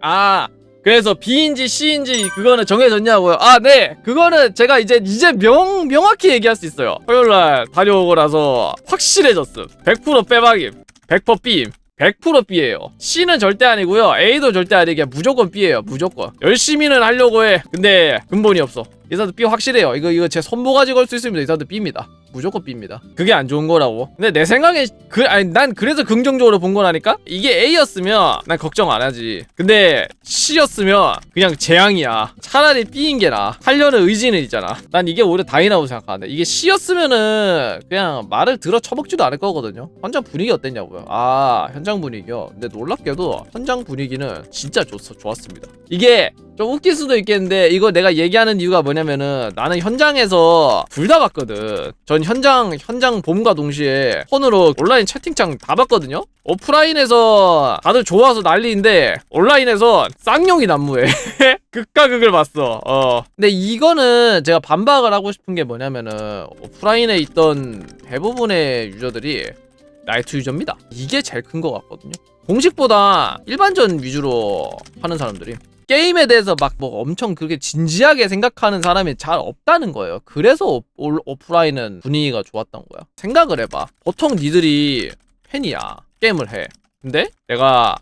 아 그래서 B인지 C인지 그거는 정해졌냐고요? 아 네 그거는 제가 이제 이제 명 명확히 얘기할 수 있어요. 토요일날 다녀오고 나서 확실해졌음. 100% 빼박임. 100% B임. 100% B예요. C는 절대 아니고요. A도 절대 아니게 무조건 B예요. 무조건. 열심히는 하려고 해. 근데 근본이 없어. 이 사람도 B 확실해요. 이거 이거 제 손모가지 걸 수 있습니다. 이 사람도 B입니다. 무조건 B입니다. 그게 안 좋은 거라고. 근데 내 생각에 그 아니 난 그래서 긍정적으로 본 거라니까. 이게 A였으면 난 걱정 안 하지. 근데 C였으면 그냥 재앙이야. 차라리 B인 게 나. 하려는 의지는 있잖아. 난 이게 오히려 다행이라고 생각하는데 이게 C였으면은 그냥 말을 들어 쳐먹지도 않을 거거든요. 현장 분위기 어땠냐고요? 아 현장 분위기요. 근데 놀랍게도 현장 분위기는 진짜 좋, 좋았습니다. 이게 좀 웃길 수도 있겠는데 이거 내가 얘기하는 이유가 뭐냐면은 나는 현장에서 둘 다 봤거든. 전 현장 현장 봄과 동시에 폰으로 온라인 채팅창 다 봤거든요. 오프라인에서 다들 좋아서 난리인데 온라인에서 쌍용이 난무해. 극과 극을 봤어. 어. 근데 이거는 제가 반박을 하고 싶은 게 뭐냐면은 오프라인에 있던 대부분의 유저들이 나이트 유저입니다. 이게 제일 큰 것 같거든요. 공식보다 일반전 위주로 하는 사람들이 게임에 대해서 막 뭐 엄청 그렇게 진지하게 생각하는 사람이 잘 없다는 거예요. 그래서 오프라인은 분위기가 좋았던 거야. 생각을 해봐. 보통 니들이 팬이야. 게임을 해. 근데 내가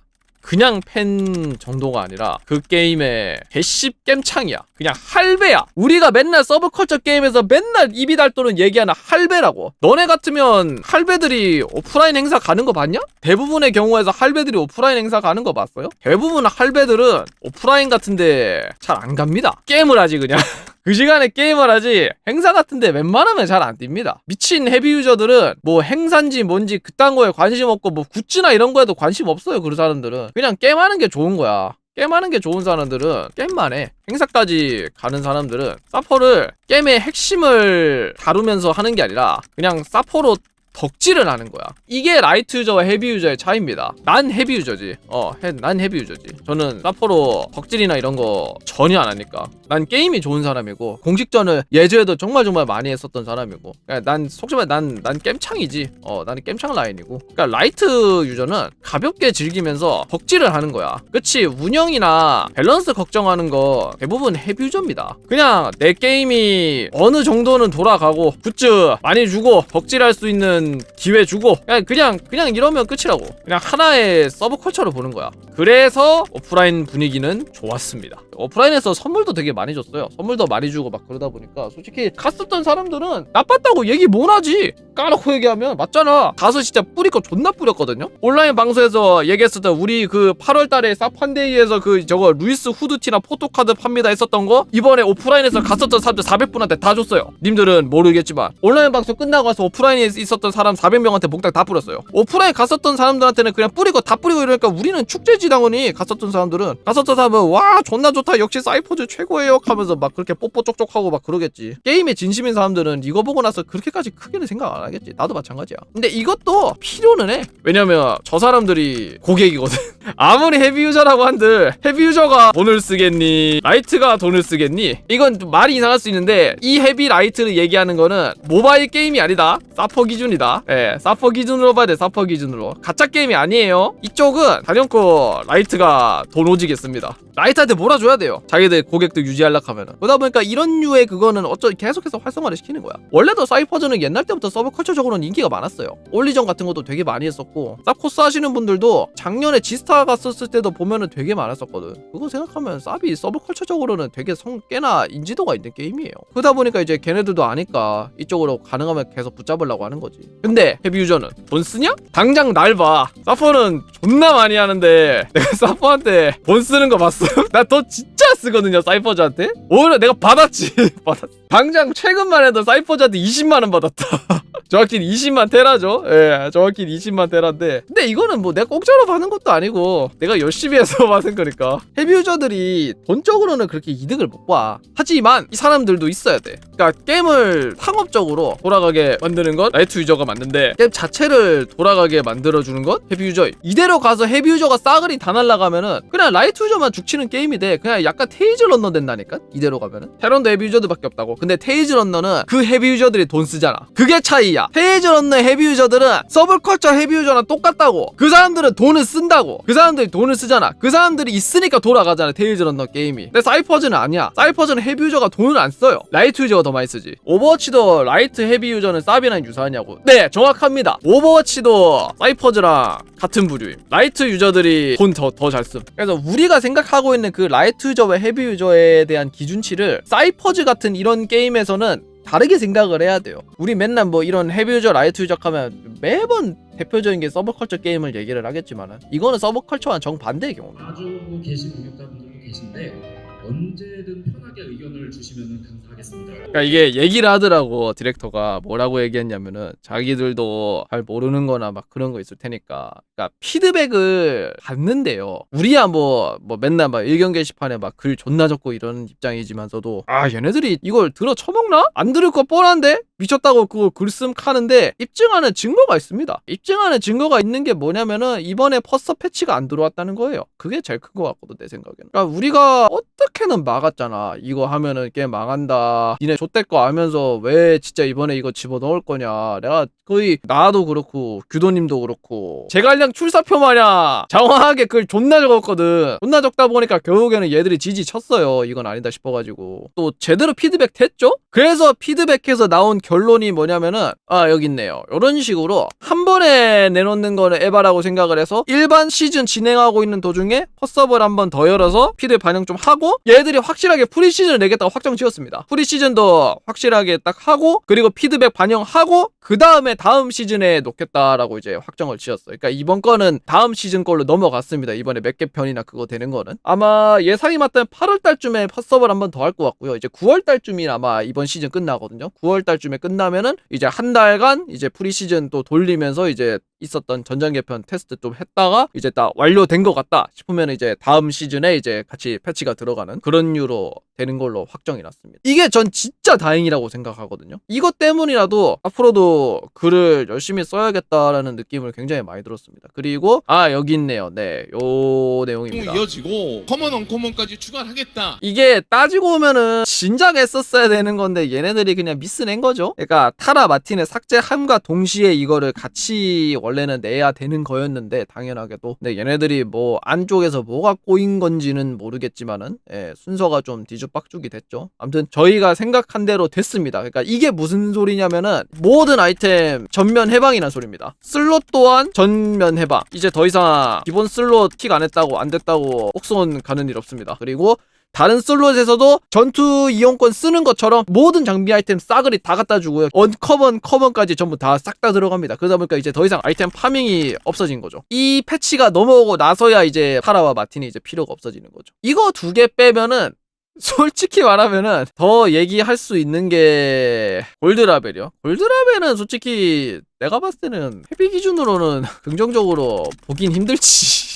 그냥 팬 정도가 아니라 그 게임의 개씹 겜창이야. 그냥 할배야. 우리가 맨날 서브컬처 게임에서 맨날 입이 닳도록 얘기하는 할배라고. 너네 같으면 할배들이 오프라인 행사 가는 거 봤냐? 대부분의 경우에서 할배들이 오프라인 행사 가는 거 봤어요? 대부분 할배들은 오프라인 같은데 잘 안 갑니다. 게임을 하지 그냥. 그 시간에 게임을 하지 행사 같은데 웬만하면 잘 안 뜁니다. 미친 헤비 유저들은 뭐 행사인지 뭔지 그딴 거에 관심 없고 뭐 굿즈나 이런 거에도 관심 없어요. 그 사람들은 그냥 게임하는 게 좋은 거야. 게임하는 게 좋은 사람들은 게임만 해. 행사까지 가는 사람들은 사퍼를 게임의 핵심을 다루면서 하는 게 아니라 그냥 사퍼로 덕질을 하는 거야. 이게 라이트 유저와 헤비 유저의 차이입니다. 난 헤비 유저지. 어, 해- 난 헤비 유저지. 저는 사퍼로 덕질이나 이런 거 전혀 안 하니까. 난 게임이 좋은 사람이고 공식전을 예전에도 정말 정말 많이 했었던 사람이고. 그러니까 난 속지 말해 난, 난 겜창이지. 어, 나는 겜창 라인이고. 그러니까 라이트 유저는 가볍게 즐기면서 덕질을 하는 거야. 그치 운영이나 밸런스 걱정하는 거 대부분 헤비 유저입니다. 그냥 내 게임이 어느 정도는 돌아가고 굿즈 많이 주고 덕질할 수 있는 기회 주고 그냥 그냥 그냥 이러면 끝이라고. 그냥 하나의 서브컬처로 보는 거야. 그래서 오프라인 분위기는 좋았습니다. 오프라인에서 선물도 되게 많이 줬어요. 선물도 많이 주고 막 그러다 보니까 솔직히 갔었던 사람들은 나빴다고 얘기 못 하지. 까놓고 얘기하면 맞잖아. 가서 진짜 뿌릴 거 존나 뿌렸거든요. 온라인 방송에서 얘기했었던 우리 그 8월 달에 사판데이에서 그 저거 루이스 후드티나 포토카드 판매다 했었던 거 이번에 오프라인에서 갔었던 사람들 400분한테 다 줬어요. 님들은 모르겠지만 온라인 방송 끝나고 와서 오프라인에 있었던 사람 400명한테 몽땅 다 뿌렸어요. 오프라인 갔었던 사람들한테는 그냥 뿌리고 다 뿌리고 이러니까 우리는 축제지 당연히 갔었던 사람들은 갔었던 사람은 와 존나 좋다 역시 사이퍼즈 최고예요 하면서 막 그렇게 뽀뽀 쪽쪽하고 막 그러겠지. 게임에 진심인 사람들은 이거 보고 나서 그렇게까지 크게는 생각 안 하겠지. 나도 마찬가지야. 근데 이것도 필요는 해. 왜냐면 저 사람들이 고객이거든. 아무리 헤비 유저라고 한들 헤비 유저가 돈을 쓰겠니? 라이트가 돈을 쓰겠니? 이건 좀 말이 이상할 수 있는데 이 헤비 라이트를 얘기하는 거는 모바일 게임이 아니다. 사퍼 기준이다. 예, 사퍼 기준으로 봐야 돼. 사퍼 기준으로. 가짜 게임이 아니에요. 이쪽은 단연코 라이트가 돈 오지겠습니다. 라이트한테 몰아줘야 돼요. 자기들 고객들 유지하려고 하면은. 그러다 보니까 이런 류의 그거는 어쩌 계속해서 활성화를 시키는 거야. 원래도 사이퍼즈는 옛날 때부터 서브 컬처적으로는 인기가 많았어요. 올리전 같은 것도 되게 많이 했었고 쌉코스 하시는 분들도 작년에 지스타 갔었을 때도 보면은 되게 많았었거든. 그거 생각하면 쌉이 서브컬처적으로는 되게 성 꽤나 인지도가 있는 게임이에요. 그러다 보니까 이제 걔네들도 아니까 이쪽으로 가능하면 계속 붙잡으려고 하는 거지. 근데 헤비 유저는 돈 쓰냐? 당장 날 봐. 사퍼는 존나 많이 하는데 내가 사퍼한테 돈 쓰는 거 봤어? 나 돈 진짜 쓰거든요 사이퍼즈한테. 오히려 내가 받았지. 받았. 당장 최근만 해도 사이퍼즈한테 20만 원 받았다. 정확히 20만 테라죠. 예, 정확히 20만 테라인데. 근데 이거는 뭐 내가 공짜로 받는 것도 아니고 내가 열심히 해서 받은 거니까. 헤비 유저들이 돈적으로는 그렇게 이득을 못 봐. 하지만 이 사람들도 있어야 돼. 그러니까 게임을 상업적으로 돌아가게 만드는 건 라이트 유저가 맞는데 게임 자체를 돌아가게 만들어 주는 건 헤비 유저. 이대로 가서 헤비 유저가 싸그리 다 날라가면은 그냥 라이트 유저만 죽치는 게임이 돼. 그냥 약간 테이즈 런너 된다니까. 이대로 가면은 테런도 헤비 유저들밖에 없다고. 근데 테이즈 런너는 그 헤비 유저들이 돈 쓰잖아. 그게 차이 야. 테이즈 런너 헤비 유저들은 서브컬처 헤비 유저랑 똑같다고. 그 사람들은 돈을 쓴다고. 그 사람들이 돈을 쓰잖아. 그 사람들이 있으니까 돌아가잖아. 테이즈 런너 게임이. 근데 사이퍼즈는 아니야. 사이퍼즈는 헤비 유저가 돈을 안 써요. 라이트 유저가 더 많이 쓰지. 오버워치도 라이트 헤비 유저는 사비랑 유사하냐고. 네, 정확합니다. 오버워치도 사이퍼즈랑 같은 부류임. 라이트 유저들이 돈 더 더잘 쓴. 그래서 우리가 생각하고 있는 그 라이트 유저와 헤비 유저에 대한 기준치를 사이퍼즈 같은 이런 게임에서는 다르게 생각을 해야 돼요. 우리 맨날 뭐 이런 헤비 유저, 라이트 유저 하면 매번 대표적인 게 서브컬처 게임을 얘기를 하겠지만은 이거는 서브컬처와는 정반대의 경우입니다. 봐주고 계신 능력자분들도 계신데 언제든 편하게 의견을 주시면 감사 하겠습니다. 그러니까 이게 얘기를 하더라고 디렉터가. 뭐라고 얘기했냐면은 자기들도 잘 모르는 거나 막 그런 거 있을 테니까. 그러니까 피드백을 받는데요. 우리야 뭐, 뭐 맨날 막 의견 게시판에 막 글 존나 적고 이런 입장이지만서도 아 얘네들이 이걸 들어 처먹나? 안 들을 거 뻔한데? 미쳤다고 그거 글씀 카는데 입증하는 증거가 있습니다. 입증하는 증거가 있는 게 뭐냐면은 이번에 퍼서 패치가 안 들어왔다는 거예요. 그게 제일 큰 거 같거든 내 생각에는. 그러니까 우리가 어떻게는 막았잖아. 이거 하면은 게임 망한다 니네 좆될 거 알면서 왜 진짜 이번에 이거 집어넣을 거냐. 내가 거의 나도 그렇고 규도님도 그렇고 제갈량 출사표 마냥 장황하게 글 존나 적었거든. 존나 적다 보니까 결국에는 얘들이 지지 쳤어요. 이건 아니다 싶어가지고. 또 제대로 피드백 됐죠? 그래서 피드백해서 나온 결론이 뭐냐면은 아 여기 있네요. 이런 식으로 한 번에 내놓는 거는 에바라고 생각을 해서 일반 시즌 진행하고 있는 도중에 헛서버를 한 번 더 열어서 피드 반영 좀 하고 얘들이 확실하게 프리시즌을 내겠다고 확정 지었습니다 프리시즌도 확실하게 딱 하고 그리고 피드백 반영하고 그 다음에 다음 시즌에 놓겠다라고 이제 확정을 지었어요. 그러니까 이번 거는 다음 시즌 걸로 넘어갔습니다. 이번에 몇 개 편이나 그거 되는 거는 아마 예상이 맞다면 8월 달쯤에 팟서버를 한번 더 할 것 같고요. 이제 9월 달쯤이 아마 이번 시즌 끝나거든요. 9월 달쯤에 끝나면은 이제 한 달간 이제 프리시즌 또 돌리면서 이제 있었던 전장 개편 테스트 좀 했다가 이제 딱 완료된 것 같다 싶으면 이제 다음 시즌에 이제 같이 패치가 들어가는 그런 류로 되는 걸로 확정이 났습니다. 이게 전 진짜 다행이라고 생각하거든요. 이것 때문이라도 앞으로도 글을 열심히 써야겠다라는 느낌을 굉장히 많이 들었습니다. 그리고 아 여기 있네요. 네, 요 내용입니다. 이어지고 커먼 언커먼까지 추가를 하겠다. 이게 따지고 보면은 진작 했었어야 되는 건데 얘네들이 그냥 미스낸 거죠. 그러니까 타라 마틴의 삭제함과 동시에 이거를 같이 원래는 내야 되는 거였는데 당연하게도 근데 얘네들이 뭐 안쪽에서 뭐가 꼬인 건지는 모르겠지만은 예, 순서가 좀 뒤죽박죽이 됐죠. 아무튼 저희가 생각한 대로 됐습니다. 그러니까 이게 무슨 소리냐면은 모든 아이템 전면 해방이란 소리입니다. 슬롯 또한 전면 해방. 이제 더 이상 기본 슬롯 킥 안 했다고 안 됐다고 옥손 가는 일 없습니다. 그리고 다른 슬롯에서도 전투 이용권 쓰는 것처럼 모든 장비 아이템 싸그리 다 갖다 주고요. 언커먼, 커먼까지 전부 다 싹다 들어갑니다. 그러다 보니까 이제 더 이상 아이템 파밍이 없어진 거죠. 이 패치가 넘어오고 나서야 이제 파라와 마틴이 이제 필요가 없어지는 거죠. 이거 두 개 빼면은 솔직히 말하면은 더 얘기할 수 있는 게 골드라벨이요. 골드라벨은 솔직히 내가 봤을 때는 헤비 기준으로는 긍정적으로 보긴 힘들지.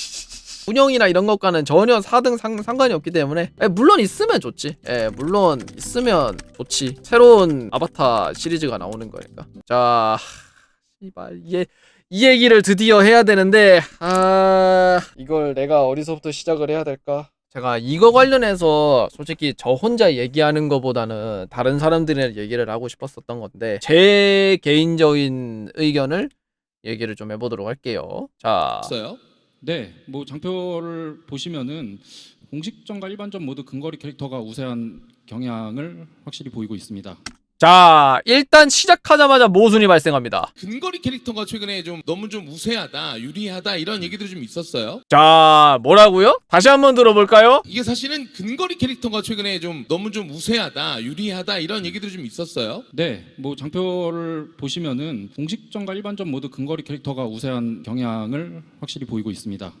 운영이나 이런 것과는 전혀 4등 상, 상관이 없기 때문에 에, 물론 있으면 좋지. 예, 물론 있으면 좋지. 새로운 아바타 시리즈가 나오는 거니까. 자 이발 이게 이 얘기를 드디어 해야 되는데 아 이걸 내가 어디서부터 시작을 해야 될까? 제가 이거 관련해서 솔직히 저 혼자 얘기하는 것보다는 다른 사람들이랑 얘기를 하고 싶었었던 건데 제 개인적인 의견을 얘기를 좀 해보도록 할게요. 자. 있어요? 네, 뭐 장표를 보시면은 공식전과 일반전 모두 근거리 캐릭터가 우세한 경향을 확실히 보이고 있습니다. 자, 일단 시작하자마자 모순이 발생합니다. 근거리 캐릭터가 최근에 좀 너무 좀 우세하다, 유리하다 이런 얘기들이 좀 있었어요. 자, 뭐라고요? 다시 한번 들어볼까요? 이게 사실은 근거리 캐릭터가 최근에 좀 너무 좀 우세하다, 유리하다 이런 얘기들이 좀 있었어요. 네, 뭐 장표를 보시면은 공식전과 일반전 모두 근거리 캐릭터가 우세한 경향을 확실히 보이고 있습니다.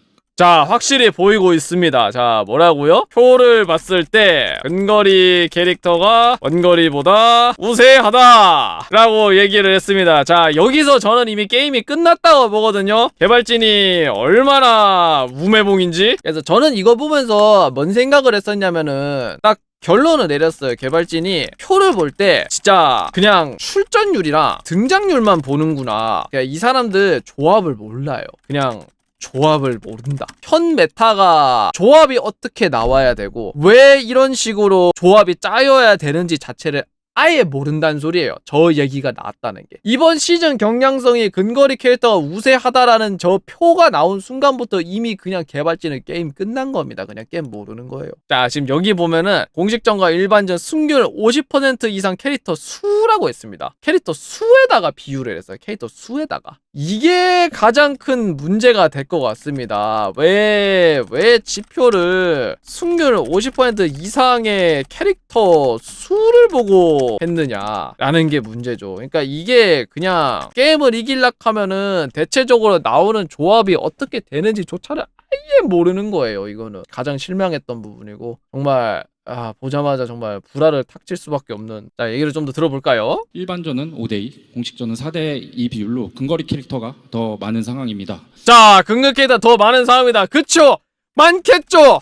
자, 확실히 보이고 있습니다. 자, 뭐라고요? 표를 봤을 때 근거리 캐릭터가 원거리보다 우세하다 라고 얘기를 했습니다. 자, 여기서 저는 이미 게임이 끝났다고 보거든요. 개발진이 얼마나 우매봉인지. 그래서 저는 이거 보면서 뭔 생각을 했었냐면은 딱 결론을 내렸어요. 개발진이 표를 볼 때 진짜 그냥 출전율이랑 등장률만 보는구나. 그냥 이 사람들 조합을 몰라요. 그냥 조합을 모른다. 현 메타가 조합이 어떻게 나와야 되고 왜 이런 식으로 조합이 짜여야 되는지 자체를 아예 모른다는 소리예요. 저 얘기가 나왔다는 게. 이번 시즌 경량성이 근거리 캐릭터가 우세하다라는 저 표가 나온 순간부터 이미 그냥 개발진은 게임 끝난 겁니다. 그냥 게임 모르는 거예요. 자, 지금 여기 보면은 공식전과 일반전 승률 50% 이상 캐릭터 수라고 했습니다. 캐릭터 수에다가 비유를 했어요. 캐릭터 수에다가. 이게 가장 큰 문제가 될 것 같습니다. 왜, 왜 지표를 승률 50% 이상의 캐릭터 수를 보고 했느냐라는 게 문제죠. 그러니까 이게 그냥 게임을 이길락 하면은 대체적으로 나오는 조합이 어떻게 되는지조차를 아예 모르는 거예요. 이거는 가장 실망했던 부분이고 정말 아 보자마자 정말 불화를 탁칠 수밖에 없는 자 얘기를 좀 더 들어볼까요? 일반전은 5대2, 공식전은 4대2 비율로 근거리 캐릭터가 더 많은 상황입니다. 자, 긍극해다 더 많은 상황이다. 그쵸? 많겠죠?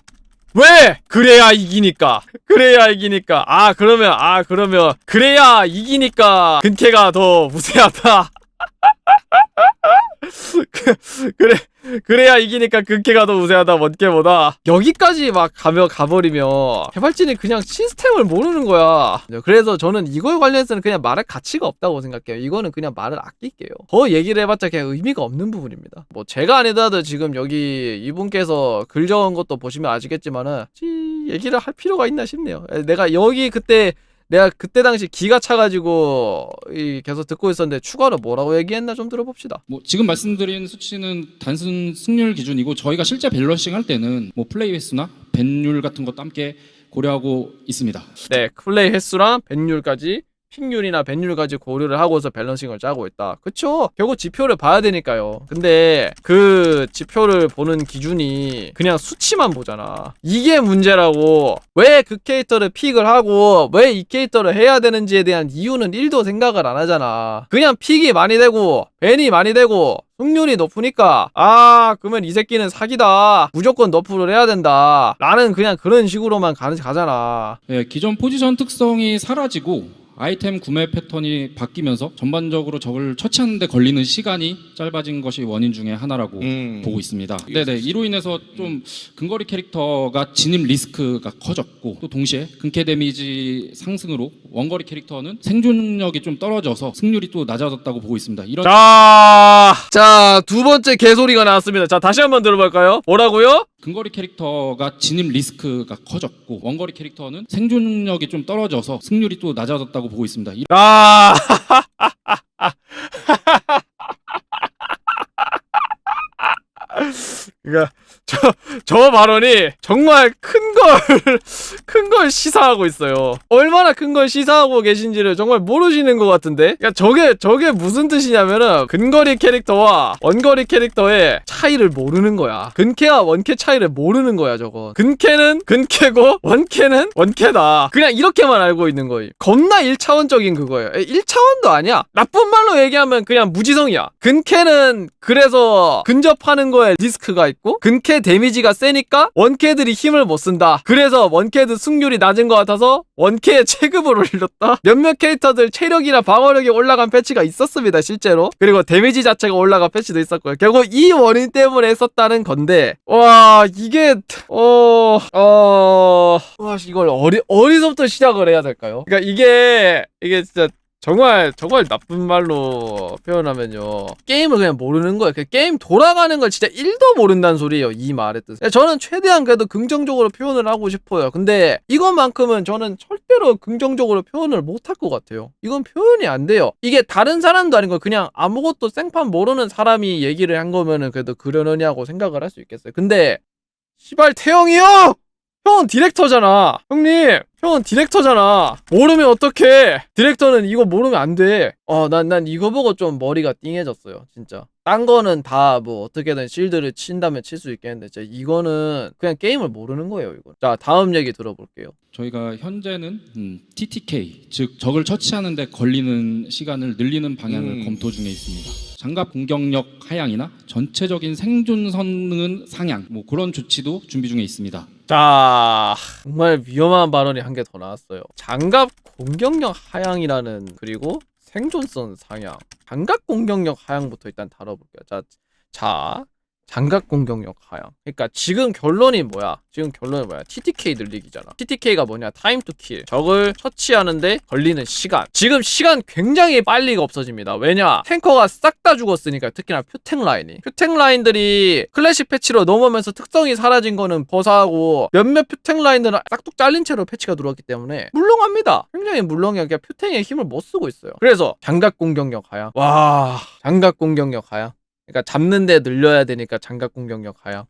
왜? 그래야 이기니까. 그래야 이기니까. 아, 그러면, 아, 그러면, 그래야 이기니까 근캐가 더 우세하다. 그, 그래, 그래야 이기니까 근캐가 더 우세하다, 원캐보다. 여기까지 막 가며 가버리면 개발진이 그냥 시스템을 모르는 거야. 그래서 저는 이거에 관련해서는 그냥 말할 가치가 없다고 생각해요. 이거는 그냥 말을 아낄게요. 더 얘기를 해봤자 그냥 의미가 없는 부분입니다. 뭐 제가 아니더라도 지금 여기 이분께서 글 적은 것도 보시면 아시겠지만은 이 얘기를 할 필요가 있나 싶네요. 에, 내가 여기 그때 내가 그때 당시 기가 차가지고 이 계속 듣고 있었는데 추가로 뭐라고 얘기했나 좀 들어봅시다. 뭐 지금 말씀드린 수치는 단순 승률 기준이고 저희가 실제 밸런싱 할 때는 뭐 플레이 횟수나 밴율 같은 것도 함께 고려하고 있습니다. 네, 플레이 횟수랑 밴율까지 픽률이나 밴율까지 고려를 하고서 밸런싱을 짜고 있다. 그쵸? 결국 지표를 봐야 되니까요. 근데 그 지표를 보는 기준이 그냥 수치만 보잖아. 이게 문제라고. 왜 그 캐릭터를 픽을 하고 왜 이 캐릭터를 해야 되는지에 대한 이유는 1도 생각을 안 하잖아. 그냥 픽이 많이 되고 밴이 많이 되고 승률이 높으니까 아 그러면 이 새끼는 사기다 무조건 너프를 해야 된다 라는 그냥 그런 식으로만 가, 가잖아 네, 기존 포지션 특성이 사라지고 아이템 구매 패턴이 바뀌면서 전반적으로 적을 처치하는데 걸리는 시간이 짧아진 것이 원인 중에 하나라고 음. 보고 있습니다. 네네 이로 인해서 좀 근거리 캐릭터가 진입 리스크가 커졌고 또 동시에 근캐 데미지 상승으로 원거리 캐릭터는 생존력이 좀 떨어져서 승률이 또 낮아졌다고 보고 있습니다. 이런 자, 자, 두 번째 개소리가 나왔습니다. 자, 다시 한번 들어볼까요? 뭐라고요? 근거리 캐릭터가 진입 리스크가 커졌고 원거리 캐릭터는 생존력이 좀 떨어져서 승률이 또 낮아졌다고 보고 있습니다. 이- 아, 그니까 저, 저 발언이 정말 큰 걸, 큰 걸 시사하고 있어요. 얼마나 큰 걸 시사하고 계신지를 정말 모르시는 것 같은데? 그니까 저게, 저게 무슨 뜻이냐면은, 근거리 캐릭터와 원거리 캐릭터의 차이를 모르는 거야. 근캐와 원캐 차이를 모르는 거야, 저거. 근캐는 근캐고, 원캐는 원캐다. 그냥 이렇게만 알고 있는 거임. 겁나 1차원적인 그거예요. 1차원도 아니야. 나쁜 말로 얘기하면 그냥 무지성이야. 근캐는 그래서 근접하는 거에 리스크가 있고, 근캐 데미지가 세니까 원캐들이 힘을 못 쓴다. 그래서 원캐드 승률이 낮은 것 같아서 원캐의 체급을 올렸다. 몇몇 캐릭터들 체력이나 방어력이 올라간 패치가 있었습니다, 실제로. 그리고 데미지 자체가 올라간 패치도 있었고요. 결국 이 원인 때문에 했었다는 건데, 와, 이게, 어, 어, 와, 이걸 어리, 어디서부터 시작을 해야 될까요? 그러니까 이게, 이게 진짜 정말 정말 나쁜 말로 표현하면요 게임을 그냥 모르는 거예요. 그 게임 돌아가는 걸 진짜 1도 모른다는 소리예요. 이 말의 뜻. 저는 최대한 그래도 긍정적으로 표현을 하고 싶어요. 근데 이것만큼은 저는 절대로 긍정적으로 표현을 못 할 것 같아요. 이건 표현이 안 돼요. 이게 다른 사람도 아니고 그냥 아무것도 생판 모르는 사람이 얘기를 한 거면은 그래도 그러느냐고 생각을 할 수 있겠어요. 근데 시발 태영이요! 형은 디렉터잖아. 형님, 형은 디렉터잖아. 모르면 어떡해. 디렉터는 이거 모르면 안 돼. 어, 난, 난 이거 보고 좀 머리가 띵해졌어요. 진짜. 딴 거는 다 뭐 어떻게든 실드를 친다면 칠 수 있겠는데, 진짜 이거는 그냥 게임을 모르는 거예요, 이거. 자, 다음 얘기 들어볼게요. 저희가 현재는 음, TTK 즉 적을 처치하는데 걸리는 시간을 늘리는 방향을 음. 검토 중에 있습니다. 장갑 공격력 하향이나 전체적인 생존 성능 상향 뭐 그런 조치도 준비 중에 있습니다. 자, 정말 위험한 발언이 한 개 더 나왔어요. 장갑 공격력 하향이라는 그리고 생존성 상향. 장갑 공격력 하향부터 일단 다뤄볼게요. 자, 자, 장갑 공격력 하향. 그러니까 지금 결론이 뭐야? 지금 결론이 뭐야? TTK 늘리기잖아. TTK가 뭐냐? 타임 투 킬. 적을 처치하는데 걸리는 시간. 지금 시간 굉장히 빨리가 없어집니다. 왜냐? 탱커가 싹 다 죽었으니까 특히나 퓨탱 라인이. 퓨탱 라인들이 클래식 패치로 넘어오면서 특성이 사라진 거는 버사하고 몇몇 퓨탱 라인들은 싹둑 잘린 채로 패치가 들어왔기 때문에 물렁합니다. 굉장히 물렁해. 그냥 퓨탱의 힘을 못 쓰고 있어요. 그래서 장갑 공격력 하향. 와, 장갑 공격력 하향. 그러니까 잡는데 늘려야 되니까 장갑 공격력 하향.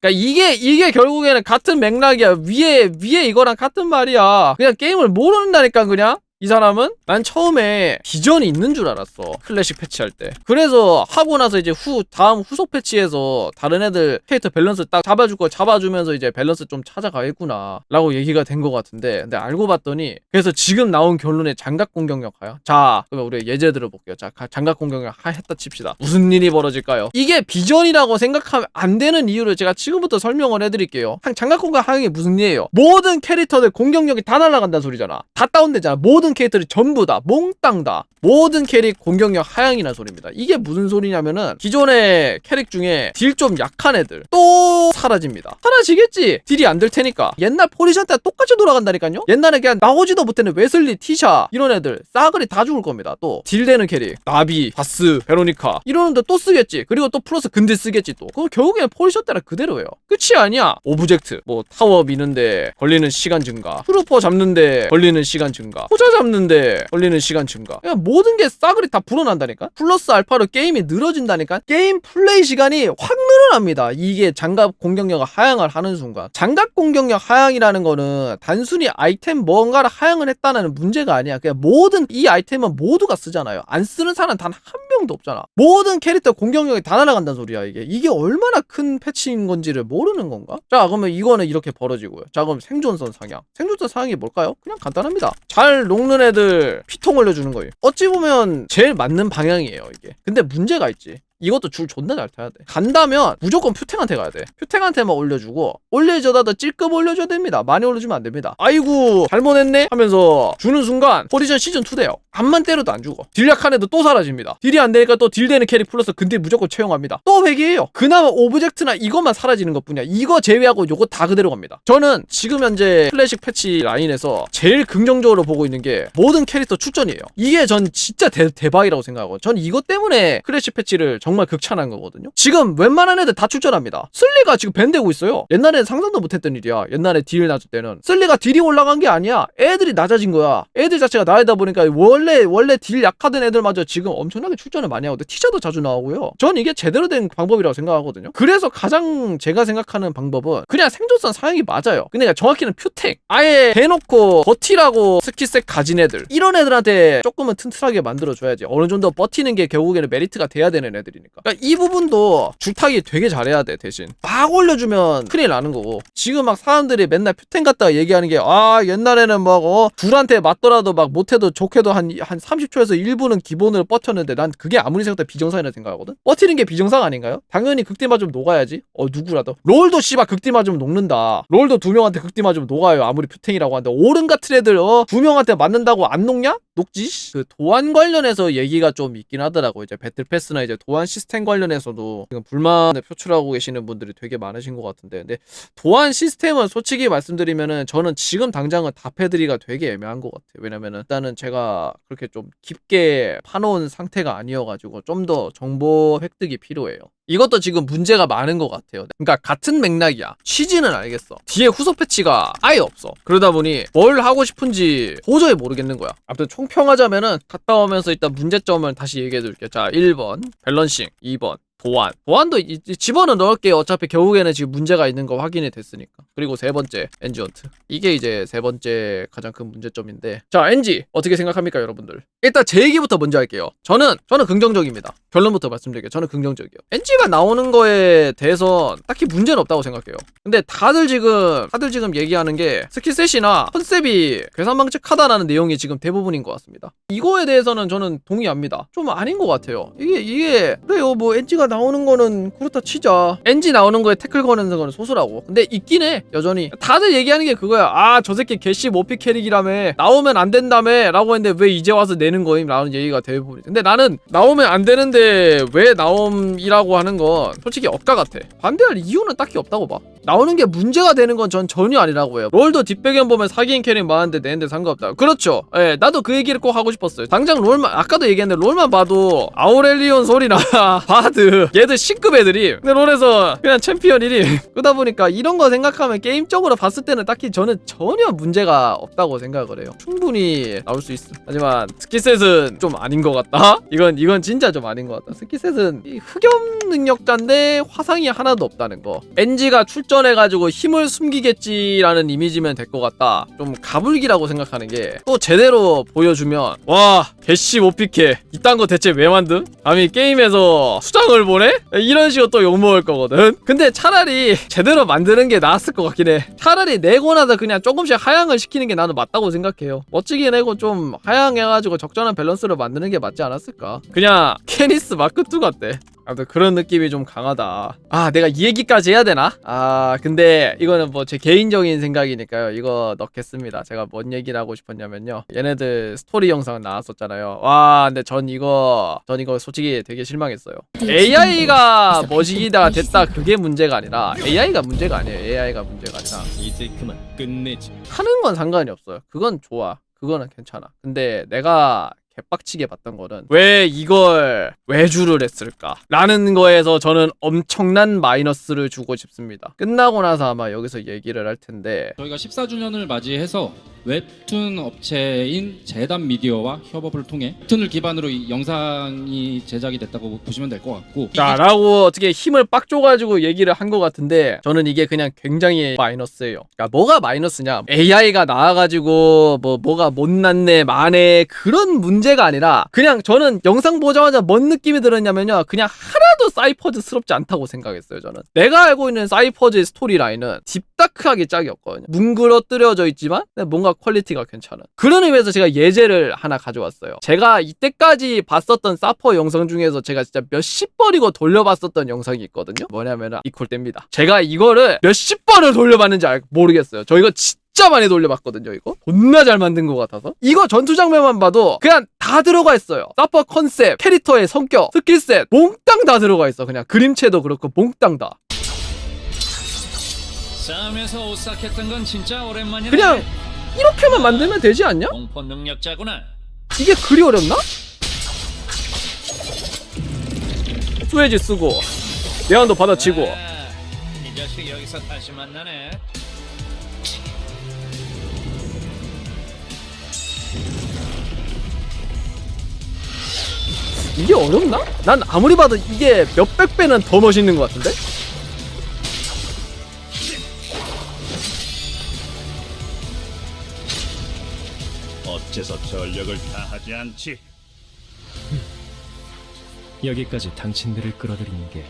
그러니까 이게 이게 결국에는 같은 맥락이야. 위에 위에 이거랑 같은 말이야. 그냥 게임을 모르는다니까 그냥. 이 사람은 난 처음에 비전이 있는 줄 알았어 클래식 패치할 때. 그래서 하고 나서 이제 후 다음 후속 패치에서 다른 애들 캐릭터 밸런스 딱 잡아줄 거 잡아주면서 이제 밸런스 좀 찾아가겠구나 라고 얘기가 된 것 같은데 근데 알고 봤더니 그래서 지금 나온 결론에 장갑 공격력 하야 자 그러면 우리 예제 들어볼게요. 자 가- 장갑 공격력 하 했다 칩시다. 무슨 일이 벌어질까요? 이게 비전이라고 생각하면 안 되는 이유를 제가 지금부터 설명을 해드릴게요. 한 장갑 공격 하는 게 무슨 일이에요? 모든 캐릭터들 공격력이 다 날아간다는 소리잖아. 다 다운되잖아. 모든 캐릭터들이 전부 다 몽땅 다 모든 캐릭 공격력 하향이라는 소리입니다. 이게 무슨 소리냐면은 기존의 캐릭 중에 딜 좀 약한 애들 또 사라집니다. 사라지겠지. 딜이 안 될 테니까. 옛날 포지션 때 똑같이 돌아간다니까요? 옛날에 그냥 나오지도 못했는 웨슬리 티샤 이런 애들 싸그리 다 죽을 겁니다 또. 딜 되는 캐릭. 나비 바스 베로니카 이러는데 또 쓰겠지. 그리고 또 플러스 근딜 쓰겠지 또. 그거 결국엔 포지션 때랑 그대로예요. 끝이 아니야. 오브젝트. 뭐 타워 미는데 걸리는 시간 증가. 트루퍼 잡는데 걸리는 시간 증가. 호자 잡는데 걸리는 시간 증가. 그냥 모든 게 싸그리 다 불어난다니까? 플러스 알파로 게임이 늘어진다니까? 게임 플레이 시간이 확 늘어납니다. 이게 장갑 공격력 하향을 하는 순간. 장갑 공격력 하향이라는 거는 단순히 아이템 뭔가를 하향을 했다는 문제가 아니야. 그냥 모든 이 아이템은 모두가 쓰잖아요. 안 쓰는 사람 단 한 명도 없잖아. 모든 캐릭터 공격력이 다 날아간다는 소리야 이게. 이게 얼마나 큰 패치인 건지를 모르는 건가? 자 그러면 이거는 이렇게 벌어지고요. 자 그럼 생존선 상향. 생존선 상향이 뭘까요? 그냥 간단합니다. 잘 녹는 애들 피통 올려주는 거예요. 어찌 보면 제일 맞는 방향이에요 이게. 근데 문제가 있지 이것도 줄 존나 잘 타야 돼. 간다면 무조건 퓨탱한테 가야 돼. 퓨탱한테만 올려주고 올려줘도 찔끔 올려줘야 됩니다. 많이 올려주면 안 됩니다. 아이고 잘못했네 하면서 주는 순간 호리전 시즌 2 돼요. 암만 때려도 안 죽어. 딜 약한 애도 또 사라집니다. 딜이 안 되니까 또 딜 되는 캐릭 플러스 근딜 무조건 채용합니다. 또 회귀해요. 그나마 오브젝트나 이것만 사라지는 것뿐이야. 이거 제외하고 요거 다 그대로 갑니다. 저는 지금 현재 클래식 패치 라인에서 제일 긍정적으로 보고 있는 게 모든 캐릭터 출전이에요. 이게 전 진짜 대, 대박이라고 생각하고 전 이것 때문에 클래식 패치를 정말 극찬한 거거든요. 지금 웬만한 애들 다 출전합니다. 슬리가 지금 밴되고 있어요. 옛날에는 상상도 못했던 일이야. 옛날에 딜 낮을 때는 슬리가 딜이 올라간 게 아니야. 애들이 낮아진 거야. 애들 자체가 나이다 보니까 원래 원래 딜 약하던 애들마저 지금 엄청나게 출전을 많이 하거든. 티저도 자주 나오고요. 전 이게 제대로 된 방법이라고 생각하거든요. 그래서 가장 제가 생각하는 방법은 그냥 생존성 사양이 맞아요. 근데 정확히는 퓨텍. 아예 대놓고 버티라고 스킬셋 가진 애들. 이런 애들한테 조금은 튼튼하게 만들어줘야지. 어느 정도 버티는 게 결국에는 메리트가 돼야 되는 애들이 니까. 그러니까 이 부분도 줄타기 되게 잘해야 돼 대신. 막 올려주면 큰일 나는 거고. 지금 막 사람들이 맨날 퓨텍 갖다가 얘기하는 게 아 옛날에는 막 어, 둘한테 맞더라도 막 못해도 좋게도 한, 한 30초에서 1분은 기본으로 버텼는데 난 그게 아무리 생각해도 비정상이라 생각하거든? 버티는 게 비정상 아닌가요? 당연히 극딜 맞으면 녹아야지. 어 누구라도. 롤도 씨발 극딜 맞으면 녹는다. 롤도 두 명한테 극딜 맞으면 녹아요. 아무리 퓨탱이라고 하는데 오른 같은 애들 어? 두 명한테 맞는다고 안 녹냐? 녹지? 그 도안 관련해서 얘기가 좀 있긴 하더라고. 이제 배틀 패스나 이제 도안 시스템 관련해서도 지금 불만을 표출하고 계시는 분들이 되게 많으신 것 같은데. 근데 도안 시스템은 솔직히 말씀드리면은 저는 지금 당장은 답해드리기가 되게 애매한 것 같아요. 왜냐면은 일단은 제가 그렇게 좀 깊게 파놓은 상태가 아니어가지고 좀 더 정보 획득이 필요해요. 이것도 지금 문제가 많은 것 같아요. 그러니까 같은 맥락이야. 취지는 알겠어. 뒤에 후속 패치가 아예 없어. 그러다 보니 뭘 하고 싶은지 도저히 모르겠는 거야. 아무튼 총평하자면은 갔다 오면서 일단 문제점을 다시 얘기해 드릴게요. 자, 1번 밸런 싱, 2번 도안. 도안도 이- 이 집어는 넣을게요. 어차피 결국에는 지금 문제가 있는 거 확인이 됐으니까. 그리고 세 번째, 엔지언트. 이게 이제 세 번째 가장 큰 문제점인데. 자, 엔지. 어떻게 생각합니까, 여러분들? 일단 제 얘기부터 먼저 할게요. 저는, 저는 긍정적입니다. 결론부터 말씀드릴게요. 저는 긍정적이에요. 엔지가 나오는 거에 대해서 딱히 문제는 없다고 생각해요. 근데 다들 지금, 다들 지금 얘기하는 게 스킬셋이나 컨셉이 괴산방측하다라는 내용이 지금 대부분인 것 같습니다. 이거에 대해서는 저는 동의합니다. 좀 아닌 것 같아요. 이게, 이게, 그래요. 뭐 엔지가 나오는 거는 그렇다 치자. NG 나오는 거에 태클 거는 거는 소수라고. 근데 있긴 해 여전히. 다들 얘기하는 게 그거야. 아 저 새끼 개씨 모피 캐릭이라며. 나오면 안 된다며. 라고 했는데 왜 이제 와서 내는 거임? 라는 얘기가 대부분 근데 나는 나오면 안 되는데 왜 나옴이라고 하는 건 솔직히 억까 같아. 반대할 이유는 딱히 없다고 봐. 나오는 게 문제가 되는 건 전 전혀 아니라고 해요. 롤도 뒷배경 보면 사기인 캐릭 많은데 내는데 상관없다. 그렇죠. 예 나도 그 얘기를 꼭 하고 싶었어요. 당장 롤만 아까도 얘기했는데 롤만 봐도 아우렐리온 소리나 바드 얘들 C급 애들이 근데 롤에서 그냥 챔피언 1위 그러다 보니까 이런 거 생각하면 게임적으로 봤을 때는 딱히 저는 전혀 문제가 없다고 생각을 해요. 충분히 나올 수 있어 하지만 스키셋은 좀 아닌 것 같다? 이건 이건 진짜 좀 아닌 것 같다. 스키셋은 이 흑염 능력자인데 화상이 하나도 없다는 거. NG가 출전해가지고 힘을 숨기겠지라는 이미지면 될 것 같다. 좀 가불기라고 생각하는 게 또 제대로 보여주면 와 개씨 못 피케. 이딴 거 대체 왜 만듦? 감히 게임에서 수장을 보내? 이런 식으로 또 욕먹을 거거든. 근데 차라리 제대로 만드는 게 나았을 것 같긴 해. 차라리 내고 나서 그냥 조금씩 하향을 시키는 게 나는 맞다고 생각해요. 멋지게 내고 좀 하향해가지고 적절한 밸런스를 만드는 게 맞지 않았을까? 그냥 케니스 마크2 같대 아무튼 그런 느낌이 좀 강하다. 아, 내가 이 얘기까지 해야 되나? 아, 근데 이거는 뭐 제 개인적인 생각이니까요. 이거 넣겠습니다. 제가 뭔 얘기를 하고 싶었냐면요. 얘네들 스토리 영상 나왔었잖아요. 와, 근데 전 이거, 전 이거 솔직히 되게 실망했어요. AI가 머시기다 됐다 그게 문제가 아니라 AI가 문제가 아니에요. AI가 문제가 아니라 이제 그만 끝내지. 하는 건 상관이 없어요. 그건 좋아. 그거는 괜찮아. 근데 내가 개빡치게 봤던 거는 왜 이걸 외주를 했을까? 라는 거에서 저는 엄청난 마이너스를 주고 싶습니다. 끝나고 나서 아마 여기서 얘기를 할 텐데 저희가 14주년을 맞이해서 웹툰 업체인 재단 미디어와 협업을 통해 웹툰을 기반으로 이 영상이 제작이 됐다고 보시면 될 것 같고 자 라고 어떻게 힘을 빡 줘가지고 얘기를 한 것 같은데 저는 이게 그냥 굉장히 마이너스예요 그러니까 뭐가 마이너스냐 AI가 나와가지고 뭐 뭐가 못났네 마네 그런 문제 가 아니라 그냥 저는 영상 보자마자 뭔 느낌이 들었냐면요. 그냥 하나도 사이퍼즈스럽지 않다고 생각했어요 저는. 내가 알고 있는 사이퍼즈의 스토리라인은 딥다크하게 짝이 없거든요. 뭉그러뜨려져 있지만 근데 뭔가 퀄리티가 괜찮은. 그런 의미에서 제가 예제를 하나 가져왔어요. 제가 이때까지 봤었던 사퍼 영상 중에서 제가 진짜 몇십 번이고 돌려봤었던 영상이 있거든요. 뭐냐면 이퀄 때입니다. 제가 이거를 몇십 번을 돌려봤는지 알, 모르겠어요. 저 이거 진 짜 많이 돌려봤거든요 이거 존나 잘 만든 것 같아서 이거 전투 장면만 봐도 그냥 다 들어가 있어요 사퍼 컨셉 캐릭터의 성격 스킬셋 몽땅 다 들어가 있어 그냥 그림체도 그렇고 몽땅 다 싸움에서 오싹했던 건 진짜 오랜만이네. 그냥 이렇게만 만들면 되지 않냐? 공포 능력자구나. 이게 그리 어렵나? 스웨지 쓰고 내한도 받아치고 아, 이 자식 여기서 다시 만나네. 이게 어렵나? 난 아무리 봐도 이게 몇백 배는 더 멋있는 것 같은데? 어째서 전력을 다하지 않지? 여기까지 당신들을 끌어들이는 게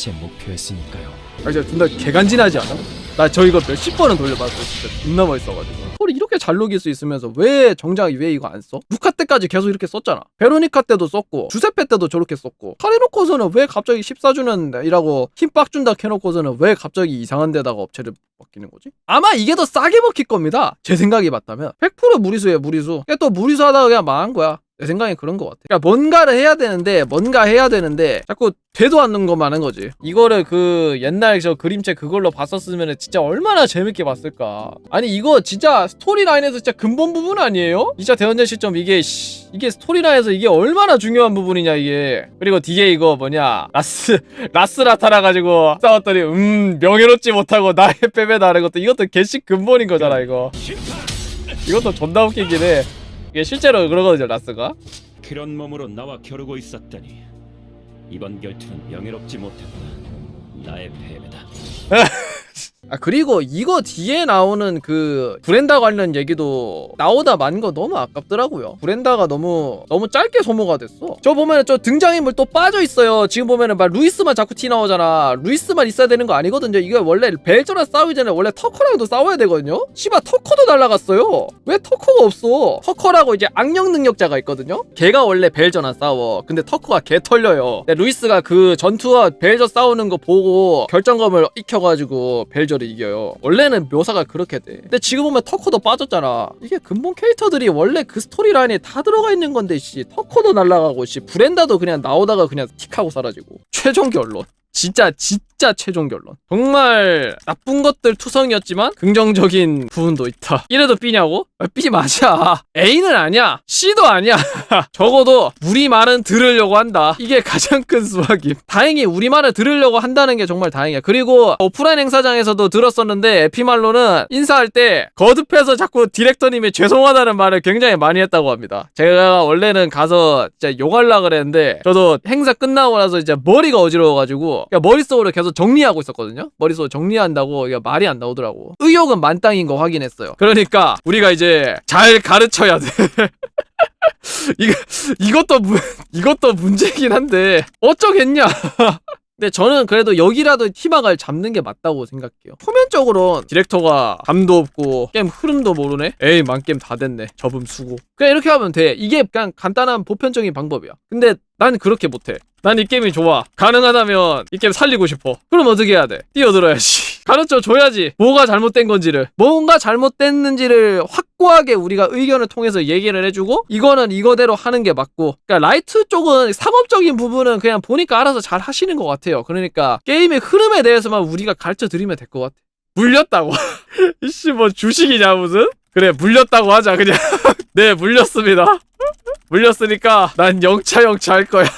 제 목표였으니까요. 아 진짜 존나 개간지나지 않아? 나 저 이거 몇십 번은 돌려봤어 진짜 존나 멋있어가지고 소리 이렇게 잘 녹일 수 있으면서 왜 정작 왜 이거 안 써? 루카 때까지 계속 이렇게 썼잖아 베로니카 때도 썼고 주세페 때도 저렇게 썼고 카레놓고서는 왜 갑자기 14주년이라고 힘 빡 준다 해놓고서는 왜 갑자기 이상한 데다가 업체를 맡기는 거지? 아마 이게 더 싸게 먹힐 겁니다 제 생각이 맞다면 100% 무리수예요 무리수 또 무리수 하다가 그냥 망한 거야 내 생각엔 그런 것 같아. 그러니까 뭔가를 해야 되는데 뭔가 해야 되는데 자꾸 되도 않는 것만 한 거지. 이거를 그 옛날 저 그림체 그걸로 봤었으면 진짜 얼마나 재밌게 봤을까. 아니 이거 진짜 스토리 라인에서 진짜 근본 부분 아니에요? 2차 대전제 시점 이게 씨, 이게 스토리 라인에서 이게 얼마나 중요한 부분이냐 이게. 그리고 뒤에 이거 뭐냐 라스 라스 나타나 가지고 싸웠더니 음 명예롭지 못하고 나의 빼빼다 하는 것도 이것도 개식 근본인 거잖아 이거. 이것도 존나 웃기긴 해. 이게 실제로 그러거든요 라스가. 그런 몸으로 나와 겨루고 있었다니 이번 결투는 명예롭지 못했다. 나의 패배다. 아 그리고 이거 뒤에 나오는 그 브렌다 관련 얘기도 나오다 만 거 너무 아깝더라고요. 브렌다가 너무 너무 짧게 소모가 됐어. 저 보면은 저 등장인물 또 빠져 있어요. 지금 보면은 막 루이스만 자꾸 티 나오잖아. 루이스만 있어야 되는 거 아니거든요. 이거 원래 벨저랑 싸우기 전에 원래 터커랑도 싸워야 되거든요. 씨발 터커도 날라갔어요. 왜 터커가 없어? 터커라고 이제 악령 능력자가 있거든요. 걔가 원래 벨저랑 싸워. 근데 터커가 개 털려요. 루이스가 그 전투와 벨저 싸우는 거 보고 결정검을 익혀가지고 벨저를 이겨요. 원래는 묘사가 그렇게 돼. 근데 지금 보면 터커도 빠졌잖아. 이게 근본 캐릭터들이 원래 그 스토리 라인에 다 들어가 있는 건데 씨 터커도 날라가고 씨 브렌다도 그냥 나오다가 그냥 틱하고 사라지고. 최종 결론. 진짜 진짜 최종 결론. 정말 나쁜 것들 투성이었지만 긍정적인 부분도 있다. 이래도 B냐고? 아, B 맞아. A는 아니야. C도 아니야. 적어도 우리 말은 들으려고 한다. 이게 가장 큰 수확임. 다행히 우리 말을 들으려고 한다는 게 정말 다행이야. 그리고 오프라인 행사장에서도 들었었는데 에피말로는 인사할 때 거듭해서 자꾸 디렉터님이 죄송하다는 말을 굉장히 많이 했다고 합니다. 제가 원래는 가서 진짜 욕할라 그랬는데 저도 행사 끝나고 나서 이제 머리가 어지러워가지고 그냥 머릿속으로 계속 정리하고 있었거든요. 머릿속으로 정리한다고 말이 안 나오더라고. 의욕은 만땅인 거 확인했어요. 그러니까 우리가 이제 잘 가르쳐야 돼. 이거 이것도 문 이것도 문제긴 한데 어쩌겠냐. 근데 저는 그래도 여기라도 희망을 잡는 게 맞다고 생각해요. 표면적으로 디렉터가 감도 없고 게임 흐름도 모르네. 에이 만 게임 다 됐네. 접음 수고. 그냥 이렇게 하면 돼. 이게 그냥 간단한 보편적인 방법이야. 근데 난 그렇게 못해. 난 이 게임이 좋아. 가능하다면 이 게임 살리고 싶어. 그럼 어떻게 해야 돼? 뛰어들어야지. 가르쳐 줘야지. 뭐가 잘못된 건지를. 뭔가 잘못됐는지를 확고하게 우리가 의견을 통해서 얘기를 해주고 이거는 이거대로 하는 게 맞고. 그러니까 라이트 쪽은 상업적인 부분은 그냥 보니까 알아서 잘 하시는 것 같아요. 그러니까 게임의 흐름에 대해서만 우리가 가르쳐 드리면 될 것 같아. 물렸다고. 이씨 뭐 주식이냐 무슨? 그래 물렸다고 하자 그냥. 네 물렸습니다. 물렸으니까 난 영차 영차 할 거야.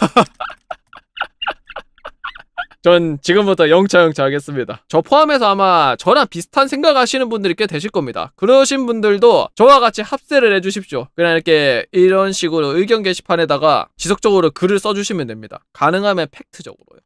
전 지금부터 영차 영차 하겠습니다. 저 포함해서 아마 저랑 비슷한 생각 하시는 분들이 꽤 되실 겁니다. 그러신 분들도 저와 같이 합세를 해주십시오. 그냥 이렇게 이런 식으로 의견 게시판에다가 지속적으로 글을 써주시면 됩니다. 가능하면 팩트적으로요.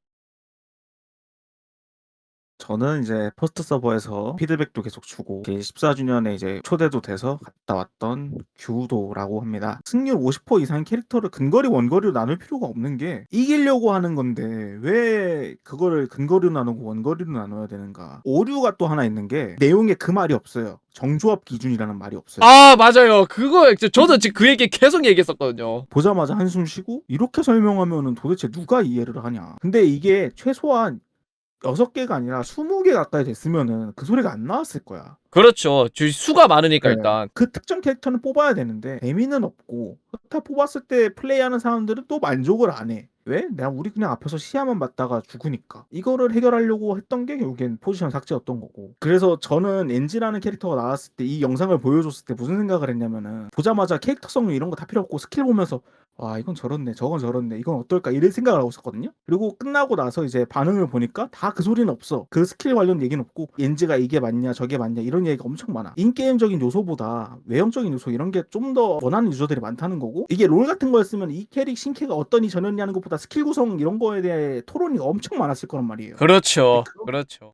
저는 이제 포스트 서버에서 피드백도 계속 주고 14주년에 이제 초대도 돼서 갔다 왔던 규도라고 합니다. 승률 50% 이상 캐릭터를 근거리 원거리로 나눌 필요가 없는 게 이기려고 하는 건데 왜 그거를 근거리로 나누고 원거리로 나눠야 되는가? 오류가 또 하나 있는 게 내용에 그 말이 없어요. 정조합 기준이라는 말이 없어요. 아 맞아요. 그거 저도 지금 그 얘기 계속 얘기했었거든요. 보자마자 한숨 쉬고 이렇게 설명하면은 도대체 누가 이해를 하냐. 근데 이게 최소한 6개가 아니라 20개 가까이 됐으면은 그 소리가 안 나왔을 거야. 그렇죠. 주- 수가 많으니까 네. 일단. 그 특정 캐릭터는 뽑아야 되는데 재미는 없고 다 뽑았을 때 플레이하는 사람들은 또 만족을 안 해. 왜? 내가 우리 그냥 앞에서 시야만 봤다가 죽으니까. 이거를 해결하려고 했던 게 결국엔 포지션 삭제였던 거고. 그래서 저는 엔지라는 캐릭터가 나왔을 때 이 영상을 보여줬을 때 무슨 생각을 했냐면은 보자마자 캐릭터성 이런 거 다 필요 없고 스킬 보면서 와 이건 저렇네 저건 저렇네 이건 어떨까 이런 생각을 하고 있었거든요. 그리고 끝나고 나서 이제 반응을 보니까 다 그 소리는 없어. 그 스킬 관련 얘기는 없고 엔지가 이게 맞냐 저게 맞냐 이런 얘기가 엄청 많아. 인게임적인 요소보다 외형적인 요소 이런 게 좀 더 원하는 유저들이 많다는 거고 이게 롤 같은 거였으면 이 캐릭 신캐가 어떠니 저러냐는 것보다 스킬 구성 이런 거에 대해 토론이 엄청 많았을 거란 말이에요. 그렇죠. 그거- 그렇죠.